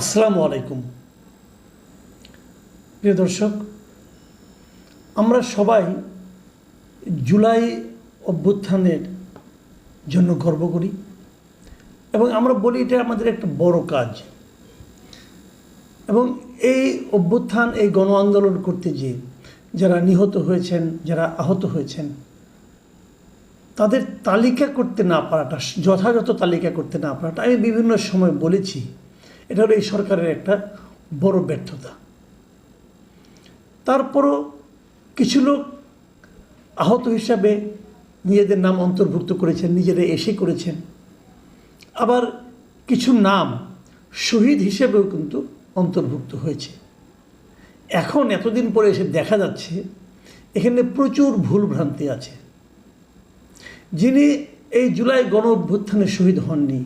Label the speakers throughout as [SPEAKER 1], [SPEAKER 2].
[SPEAKER 1] আসসালামু আলাইকুম। প্রিয় দর্শক, আমরা সবাই জুলাই অভ্যুত্থানের জন্য গর্ব করি এবং আমরা বলি এটা আমাদের একটা বড় কাজ। এবং এই অভ্যুত্থান, এই গণ আন্দোলন করতে গিয়ে যারা নিহত হয়েছেন, যারা আহত হয়েছেন, তাদের তালিকা করতে না পারাটা, যথাযথ তালিকা করতে না পারাটা আমি বিভিন্ন সময় বলেছি। এটা হলো এই সরকারের একটা বড় ব্যর্থতা। তারপরও কিছু লোক আহত হিসাবে নিজেদের নাম অন্তর্ভুক্ত করেছেন, নিজেরা এসে করেছেন। আবার কিছু নাম শহীদ হিসেবেও কিন্তু অন্তর্ভুক্ত হয়েছে। এখন এতদিন পরে এসে দেখা যাচ্ছে, এখানে প্রচুর ভুলভ্রান্তি আছে। যিনি এই জুলাই গণ অভ্যুত্থানে শহীদ হননি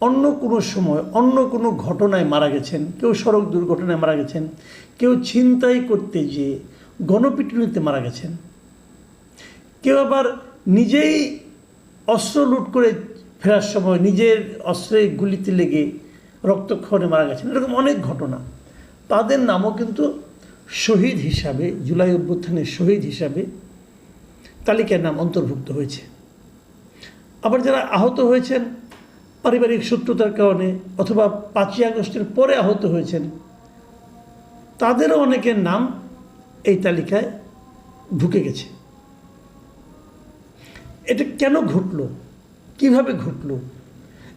[SPEAKER 1] অন্য কোনো সময়, অন্য কোনো ঘটনায় মারা গেছেন, কেউ সড়ক দুর্ঘটনায় মারা গেছেন, কেউ ছিনতাই করতে যেয়ে গণপিটুনিতে মারা গেছেন। কেউ আবার নিজেই অস্ত্র লুট করে ফেরার সময় নিজের অস্ত্রে গুলিতে লেগে রক্তক্ষরণে মারা গেছেন। এরকম অনেক ঘটনা। তাদের নামও কিন্তু শহীদ হিসাবে, জুলাই অভ্যুত্থানের শহীদ হিসাবে তালিকার নাম অন্তর্ভুক্ত হয়েছে। আবার যারা আহত হয়েছেন পারিবারিক শত্রুতার কারণে অথবা পাঁচই আগস্টের পরে আহত হয়েছেন, তাদেরও অনেকের নাম এই তালিকায় ঢুকে গেছে। এটা কেন ঘটল? কীভাবে ঘটলো?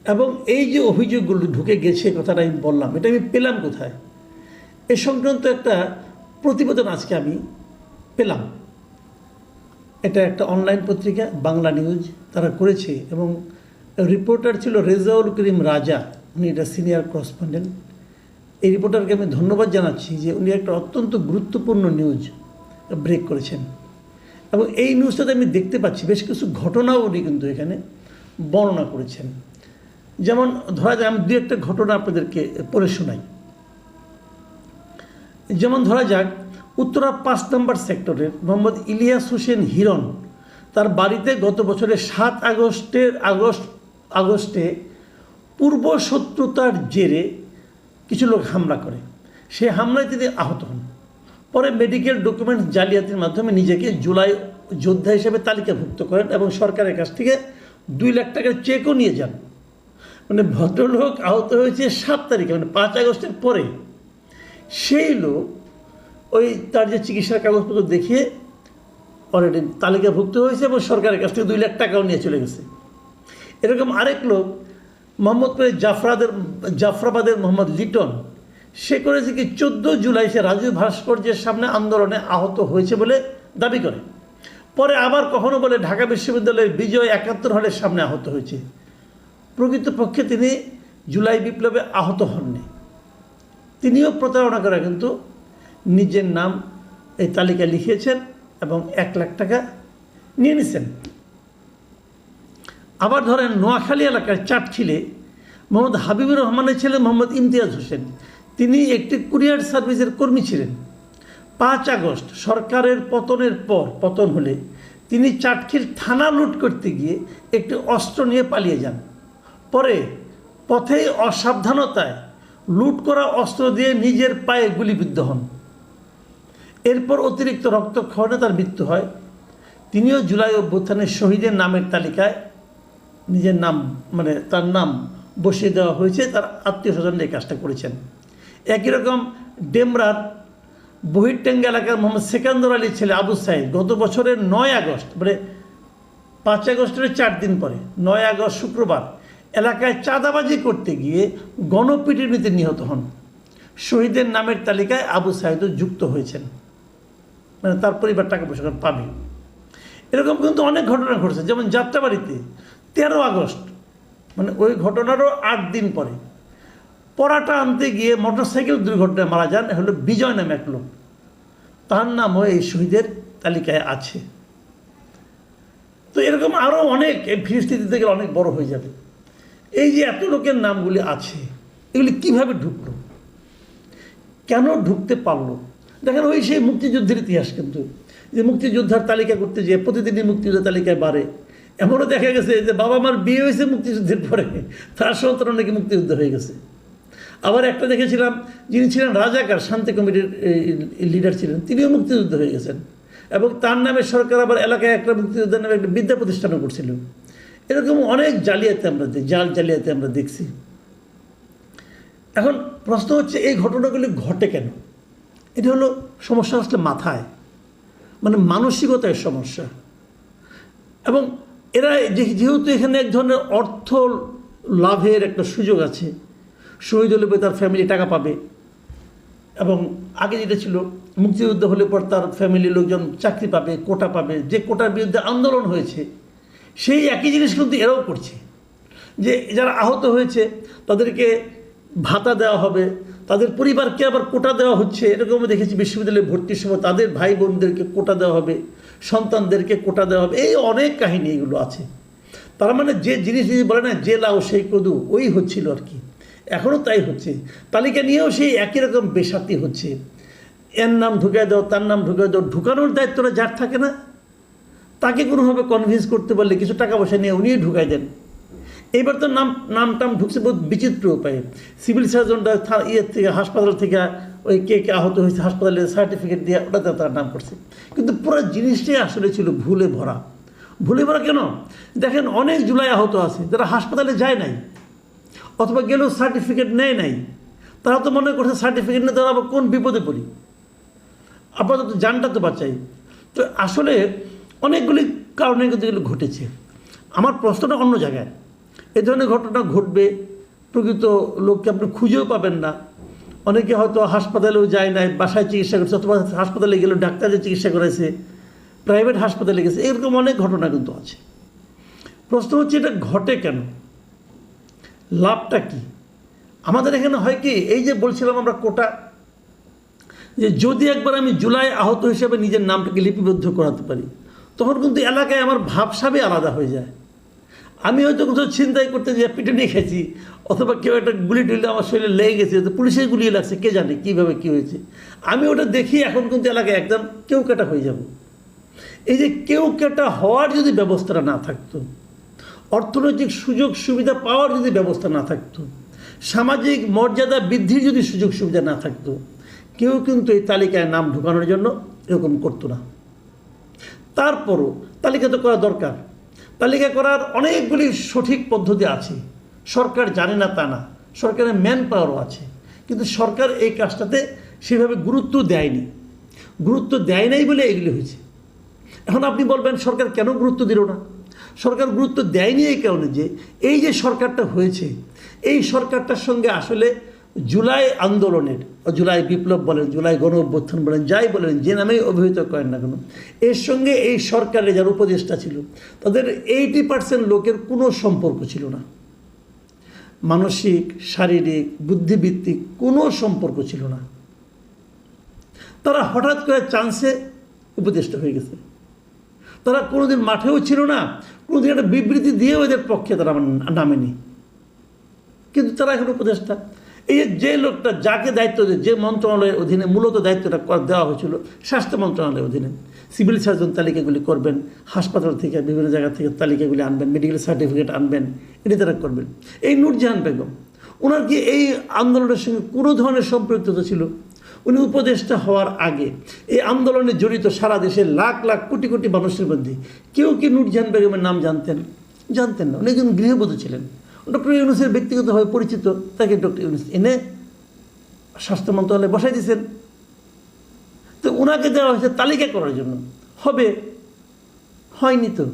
[SPEAKER 1] এবং এই যে অভিযোগগুলো ঢুকে গেছে, কথাটা আমি বললাম, এটা আমি পেলাম কোথায়? এ সংক্রান্ত একটা প্রতিবেদন আজকে আমি পেলাম। এটা একটা অনলাইন পত্রিকা, বাংলা নিউজ, তারা করেছে এবং রিপোর্টার ছিল রেজাউল করিম রাজা উনি এটা সিনিয়র করসপন্ডেন্ট এই রিপোর্টারকে আমি ধন্যবাদ জানাচ্ছি যে উনি একটা অত্যন্ত গুরুত্বপূর্ণ নিউজ ব্রেক করেছেন। এবং এই নিউজটাতে আমি দেখতে পাচ্ছি, বেশ কিছু ঘটনাও উনি কিন্তু এখানে বর্ণনা করেছেন। যেমন ধরা যায় আমি দু একটা ঘটনা আপনাদেরকে পড়ে শোনাই। যেমন ধরা যাক, উত্তরা পাঁচ নম্বর সেক্টরের মোহাম্মদ ইলিয়াস হোসেন হিরণ তার বাড়িতে গত বছরের সাত আগস্টের আগস্ট আগস্টে পূর্ব শত্রুতার জেরে কিছু লোক হামলা করে। সে হামলায় তিনি আহত হন। পরে মেডিকেল ডকুমেন্ট জালিয়াতির মাধ্যমে নিজেকে জুলাই যোদ্ধা হিসেবে তালিকাভুক্ত করেন এবং সরকারের কাছ থেকে দুই লাখ টাকার চেকও নিয়ে যান। মানে ভদ্রলোক আহত হয়েছে সাত তারিখে মানে পাঁচ আগস্টের পরে। সেই লোক ওই তার যে চিকিৎসার কাগজপত্র দেখিয়ে অলরেডি তালিকাভুক্ত হয়েছে এবং সরকারের কাছ থেকে দুই লাখ টাকাও নিয়ে চলে গেছে। এরকম আরেক লোক মোহাম্মদপুরের জাফরাদের, জাফরাবাদের মোহাম্মদ লিটন, সে করেছে কি, চোদ্দ জুলাই সে রাজু ভাস্কর্যের সামনে আন্দোলনে আহত হয়েছে বলে দাবি করে। পরে আবার কখনো বলে ঢাকা বিশ্ববিদ্যালয়ের বিজয় একাত্তর হলের সামনে আহত হয়েছে। প্রকৃতপক্ষে তিনি জুলাই বিপ্লবে আহত হননি। তিনিও প্রতারণা করে কিন্তু নিজের নাম এই তালিকায় লিখিয়েছেন এবং এক লাখ টাকা নিয়ে নিছেন। আবার ধরেন নোয়াখালী এলাকার চাটখিলে মোহাম্মদ হাবিবুর রহমানের ছেলে মোহাম্মদ ইমতিয়াজ হোসেন, তিনি একটি কুরিয়ার সার্ভিসের কর্মী ছিলেন। পাঁচ আগস্ট সরকারের পতনের পর, পতন হলে তিনি চাটখিল থানা লুট করতে গিয়ে একটি অস্ত্র নিয়ে পালিয়ে যান। পরে পথে অসাবধানতায় লুট করা অস্ত্র দিয়ে নিজের পায়ে গুলিবিদ্ধ হন। এরপর অতিরিক্ত রক্তক্ষরণে তার মৃত্যু হয়। তিনিও জুলাই অভ্যুত্থানের শহীদের নামের তালিকায় নিজের নাম মানে তার নাম বসিয়ে দেওয়া হয়েছে, তার আত্মীয় স্বজন এই কাজটা করেছেন। একই রকম ডেমরার বহিরটেঙ্গা এলাকার মোহাম্মদ সেকান্দর আলীর ছেলে আবু সাইদ গত বছরের নয় আগস্ট মানে পাঁচ আগস্টের চার দিন পরে, নয় আগস্ট শুক্রবার, এলাকায় চাঁদাবাজি করতে গিয়ে গণপিটুনিতে নিহত হন। শহীদের নামের তালিকায় আবু সাইদও যুক্ত হয়েছেন। মানে তার পরিবার টাকা পয়সা পাবে। এরকম কিন্তু অনেক ঘটনা ঘটছে। যেমন যাত্রাবাড়িতে তেরো আগস্ট মানে ওই ঘটনারও আট দিন পরে। পড়াটা আনতে গিয়ে মোটরসাইকেল দুর্ঘটনায় মারা যান হলো বিজয় নামে এক লোক। তার নামও এই শহীদের তালিকায় আছে। তো এরকম আরও অনেক এই ফিরিস্তিতে গেলে অনেক বড় হয়ে যাবে। এই যে এত লোকের নামগুলি আছে, এগুলি কীভাবে ঢুকলো? কেন ঢুকতে পারল? দেখেন ওই সেই মুক্তিযুদ্ধের ইতিহাস কিন্তু। যে মুক্তিযোদ্ধার তালিকা করতে যেয়ে প্রতিদিনই মুক্তিযোদ্ধার তালিকায় বাড়ে। এমনও দেখা গেছে যে বাবা মার বিয়ে হয়েছে মুক্তিযুদ্ধের পরে। তার সন্তান নাকি মুক্তিযুদ্ধ হয়ে গেছে। আবার একটা দেখেছিলাম, যিনি ছিলেন রাজাকার, শান্তি কমিটির লিডার ছিলেন, তিনিও মুক্তিযুদ্ধ হয়ে গেছেন। এবং তার নামে সরকার আবার এলাকায় একটা মুক্তিযোদ্ধার নামে একটা বিদ্যা প্রতিষ্ঠানও করছিল। এরকম অনেক জালিয়াতি আমরা জাল জালিয়াতি আমরা দেখছি। এখন প্রশ্ন হচ্ছে, এই ঘটনাগুলি ঘটে কেন? এটা হলো সমস্যা আসলে মাথায়। মানে মানসিকতার সমস্যা। এবং এরা যেহেতু এখানে এক ধরনের অর্থ লাভের একটা সুযোগ আছে, শহীদ হলে তার ফ্যামিলি টাকা পাবে। এবং আগে যেটা ছিল, মুক্তিযুদ্ধ হলে পর তার ফ্যামিলির লোকজন চাকরি পাবে, কোটা পাবে, যে কোটার বিরুদ্ধে আন্দোলন হয়েছে, সেই একই জিনিস কিন্তু এরাও করছে। যে যারা আহত হয়েছে, তাদেরকে ভাতা দেওয়া হবে, তাদের পরিবারকে আবার কোটা দেওয়া হচ্ছে এরকম দেখেছি বিশ্ববিদ্যালয়ে ভর্তির সময় তাদের ভাই বোনদেরকে কোটা দেওয়া হবে। সন্তানদেরকে কোটা দেওয়া হবে। এই অনেক কাহিনী এগুলো আছে। তার মানে যে জিনিস যদি বলে না, যে লাও সেই কদু ওই হচ্ছিল আর কি। এখনও তাই হচ্ছে। তালিকা নিয়েও সেই একই রকম বেসাতি হচ্ছে। এর নাম ঢুকে দাও, তার নাম ঢুকে দাও, ঢুকানোর দায়িত্বটা যার থাকে না, তাকে কোনোভাবে কনভিন্স করতে পারলে কিছু টাকা পয়সা নিয়ে উনিই ঢুকাই দেন। এইবার তো নাম নাম টাম ঢুকছে বহুত বিচিত্র উপায়ে। সিভিল সার্জনটা থা- ইয়ের থেকে, হাসপাতাল থেকে ওই কে কে আহত হয়েছে হাসপাতালে সার্টিফিকেট দিয়ে ওটাতে তার নাম করছে। কিন্তু পুরো জিনিসটাই আসলে ছিল ভুলে ভরা। ভুলে ভরা কেন? দেখেন, অনেক জুলাই আহত আছে, যারা হাসপাতালে যায় নাই, অথবা গেলেও সার্টিফিকেট নেয় নাই, তারা তো মনে করছে সার্টিফিকেট নিয়ে তারা আবার কোন বিপদে পড়ি? আপাতত জানটা তো বাঁচাই। তো আসলে অনেকগুলি কারণে কিন্তু এগুলো ঘটেছে। আমার প্রশ্নটা অন্য জায়গায়। এ ধরনের ঘটনা ঘটবে। প্রকৃত লোককে আপনি খুঁজেও পাবেন না। অনেকে হয়তো হাসপাতালেও যায় নাই, বাসায় চিকিৎসা করছে অথবা হাসপাতালে গেলেও ডাক্তারের চিকিৎসা করেছে প্রাইভেট হাসপাতালে গেছে, এরকম অনেক ঘটনা কিন্তু আছে। প্রশ্ন হচ্ছে এটা ঘটে কেন? লাভটা কি? আমাদের এখানে হয় কি, এই যে বলছিলাম আমরা কোটা, যে যদি একবার আমি জুলাই আহত হিসেবে নিজের নামটাকে লিপিবদ্ধ করাতে পারি, তখন কিন্তু এলাকায় আমার ভাবসাবে আলাদা হয়ে যায়। আমি হয়তো কোথাও ছিনতাই করতে যে পিটুনি খেয়েছি, অথবা কেউ একটা গুলি টুলি আমার শরীরে লেগে গেছে, তো পুলিশের গুলি লাগছে, কে জানে কীভাবে কী হয়েছে। আমি ওটা দেখি এখন কিন্তু এলাকায় একদম কেউ কাটা হয়ে যাব। এই যে কেউ কেটা হওয়ার যদি ব্যবস্থাটা না থাকতো, অর্থনৈতিক সুযোগ সুবিধা পাওয়ার যদি ব্যবস্থা না থাকতো, সামাজিক মর্যাদা বৃদ্ধির যদি সুযোগ সুবিধা না থাকতো, কেউ কিন্তু এই তালিকায় নাম ঢোকানোর জন্য এরকম করতো না। তারপরও তালিকা তো করা দরকার। তালিকা করার অনেকগুলি সঠিক পদ্ধতি আছে। সরকার জানে না তা না। সরকারের ম্যান পাওয়ারও আছে। কিন্তু সরকার এই কাজটাতে সেভাবে গুরুত্ব দেয়নি। গুরুত্ব দেয় নাই বলে এগুলি হয়েছে। এখন আপনি বলবেন, সরকার কেন গুরুত্ব দিল না? সরকার গুরুত্ব দেয়নি এই কারণে যে এই যে সরকারটা হয়েছে, এই সরকারটার সঙ্গে আসলে জুলাই আন্দোলনের জুলাই বিপ্লব বলেন, জুলাই গণ অভ্যুত্থান বলেন, যাই বলেন, যে নামেই অভিহিত করেন না কেন, এর সঙ্গে এই সরকারের যারা উপদেষ্টা ছিল, তাদের এইটি পার্সেন্ট লোকের কোনো সম্পর্ক ছিল না। মানসিক, শারীরিক বুদ্ধিভিত্তিক কোনো সম্পর্ক ছিল না। তারা হঠাৎ করে চান্সে উপদেষ্টা হয়ে গেছে। তারা কোনোদিন মাঠেও ছিল না, কোনোদিন একটা বিবৃতি দিয়েও এদের পক্ষে তারা নামেনি। কিন্তু তারা এখন উপদেষ্টা। এই যে লোকটা যাকে দায়িত্ব দিয়ে, যে মন্ত্রণালয়ের অধীনে মূলত দায়িত্বটা দেওয়া হয়েছিল, স্বাস্থ্য মন্ত্রণালয়ের অধীনে। সিভিল সার্জন তালিকাগুলি করবেন, হাসপাতাল থেকে বিভিন্ন জায়গা থেকে তালিকাগুলি আনবেন মেডিকেল সার্টিফিকেট আনবেন, এটি তারা করবেন। এই নূরজাহান বেগম, ওনার কি এই আন্দোলনের সঙ্গে কোনো ধরনের সম্পৃক্ততা ছিল? উনি উপদেষ্টা হওয়ার আগে এই আন্দোলনে জড়িত সারা দেশের লাখ লাখ কোটি কোটি মানুষের মধ্যে কেউ কি নূরজাহান বেগমের নাম জানতেন? জানতেন না। উনি একজন গৃহবধূ ছিলেন। ডক্টর ইউনুসের ব্যক্তিগতভাবে পরিচিত তাকে ডক্টর ইউনুস এনে স্বাস্থ্য মন্ত্রণালয়ে বসাই দিয়েছেন। তো ওনাকে দেওয়া হয়েছে তালিকা করার জন্য। হবে, হয়নি তো।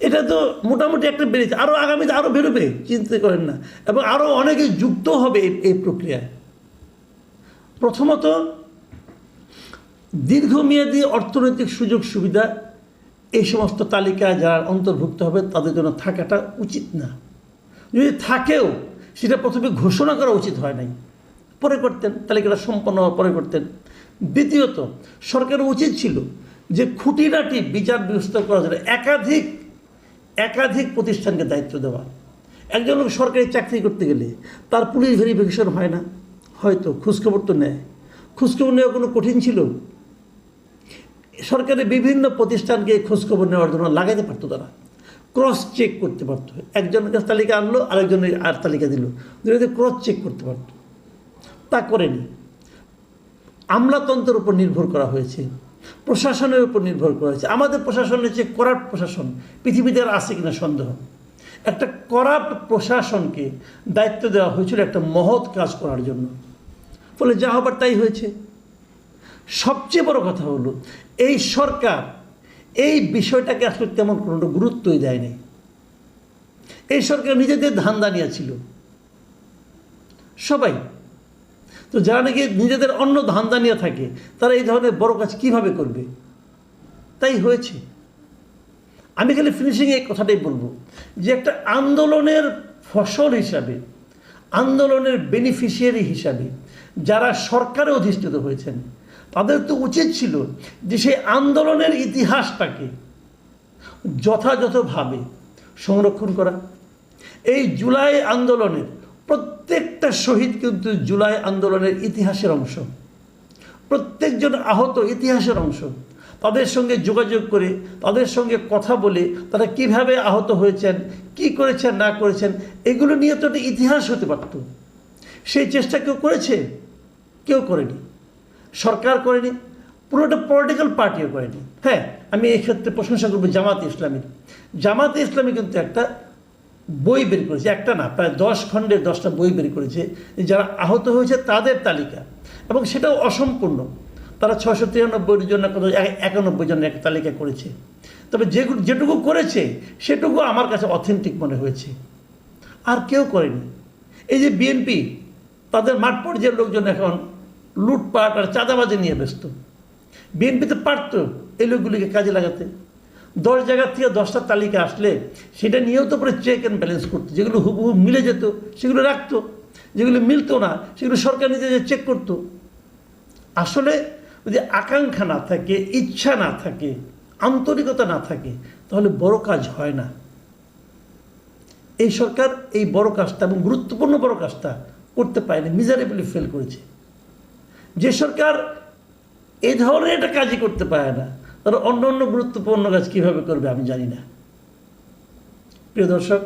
[SPEAKER 1] এটা তো মোটামুটি একটা বেড়েছে আরও আগামীতে আরও বেরোবে, চিন্তা করেন না। এবং আরও অনেকে যুক্ত হবে এই- প্রক্রিয়ায়। প্রথমত, দীর্ঘমেয়াদী অর্থনৈতিক সুযোগ সুবিধা, এই সমস্ত তালিকায় যারা অন্তর্ভুক্ত হবে, তাদের জন্য থাকাটা উচিত না। যদি থাকেও, সেটা প্রথমে ঘোষণা করা উচিত হয় নাই। পরে করতেন তালিকাটা সম্পন্ন হওয়ার পরে করতেন? দ্বিতীয়ত সরকারের উচিত ছিল যে খুঁটিনাটি বিচার ব্যবস্থা করা জন্য একাধিক একাধিক প্রতিষ্ঠানকে দায়িত্ব দেওয়া। একজন লোক সরকারি চাকরি করতে গেলে তার পুলিশ ভেরিফিকেশন হয় না। হয়তো খোঁজখবর তো নেয়। খোঁজখবর নেওয়া কোনো কঠিন ছিল? সরকারের বিভিন্ন প্রতিষ্ঠানকে খোঁজখবর নেওয়ার জন্য লাগাতে পারতো তারা। ক্রস চেক করতে পারতো। একজনের কাছে তালিকা আনলো, আরেকজনের আর তালিকা দিল। দুটোতে ক্রস চেক করতে পারতো। তা করেনি। আমলাতন্ত্রের উপর নির্ভর করা হয়েছে। প্রশাসনের উপর নির্ভর করা হয়েছে। আমাদের প্রশাসনের যে করাপ্ট প্রশাসন, পৃথিবীতে আর আছে কিনা সন্দেহ। একটা করাপ্ট প্রশাসনকে দায়িত্ব দেওয়া হয়েছিল একটা মহৎ কাজ করার জন্য। ফলে যা হবার তাই হয়েছে। সবচেয়ে বড় কথা হলো, এই সরকার এই বিষয়টাকে আসলে তেমন কোনো গুরুত্বই দেয়নি। এই সরকার নিজেদের ধান্দা নিয়েছিল। সবাই। তো যারা নাকি নিজেদের অন্য ধান্দা নিয়ে থাকে, তারা এই ধরনের বড় কাজ কীভাবে করবে? তাই হয়েছে। আমি খালি ফিনিশিংয়ে এই কথাটাই বলব যে একটা আন্দোলনের ফসল হিসাবে, আন্দোলনের বেনিফিশিয়ারি হিসাবে যারা সরকারে অধিষ্ঠিত হয়েছেন তাদের তো উচিত ছিল যে সেই আন্দোলনের ইতিহাসটাকে যথাযথভাবে সংরক্ষণ করা। এই জুলাই আন্দোলনের প্রত্যেকটা শহীদ কিন্তু জুলাই আন্দোলনের ইতিহাসের অংশ। প্রত্যেকজন আহত ইতিহাসের অংশ। তাদের সঙ্গে যোগাযোগ করে, তাদের সঙ্গে কথা বলে, তারা কীভাবে আহত হয়েছেন, কি করেছেন, না করেছেন, এগুলো নিয়ে তো একটা ইতিহাস হতে পারত। সেই চেষ্টা কেউ করেছে? কেউ করেনি। সরকার করেনি, পুরোটা পলিটিক্যাল পার্টিও করেনি। হ্যাঁ আমি ক্ষেত্রে প্রশংসা করব জামাত ইসলামীর জামাতে ইসলামী কিন্তু একটা বই বের করেছে, একটা না, প্রায় দশ খণ্ডের দশটা বই বের করেছে, যারা আহত হয়েছে তাদের তালিকা। এবং সেটাও অসম্পূর্ণ। তারা ছশো তিরানব্বই জন একানব্বই জনের একটা তালিকা করেছে। তবে যেগুলো যেটুকু করেছে, সেটুকু আমার কাছে অথেন্টিক মনে হয়েছে। আর কেউ করেনি। এই যে বিএনপি, তাদের মাঠ পর্যায়ের লোকজন এখন লুটপাট আর চাঁদাবাজি নিয়ে ব্যস্ত। বিএনপিতে পারতো এই লোকগুলিকে কাজে লাগাতে। দশ জায়গার থেকে দশটা তালিকা আসলে সেটা নিয়েও তো পরে চেক অ্যান্ড ব্যালেন্স করতো। যেগুলো হুবহু মিলে যেত, সেগুলো রাখতো। যেগুলো মিলতো না, সেগুলো সরকার নিজে যে চেক করতো। আসলে যদি আকাঙ্ক্ষা না থাকে, ইচ্ছা না থাকে, আন্তরিকতা না থাকে, তাহলে বড় কাজ হয় না। এই সরকার এই বড় কাজটা এবং গুরুত্বপূর্ণ বড় কাজটা করতে পারেনি মিজারেবলি ফেল করেছে। যে সরকার এই ধরনের একটা কাজই করতে পারে না, তারা অন্য অন্য গুরুত্বপূর্ণ কাজ কীভাবে করবে আমি জানি না। প্রিয় দর্শক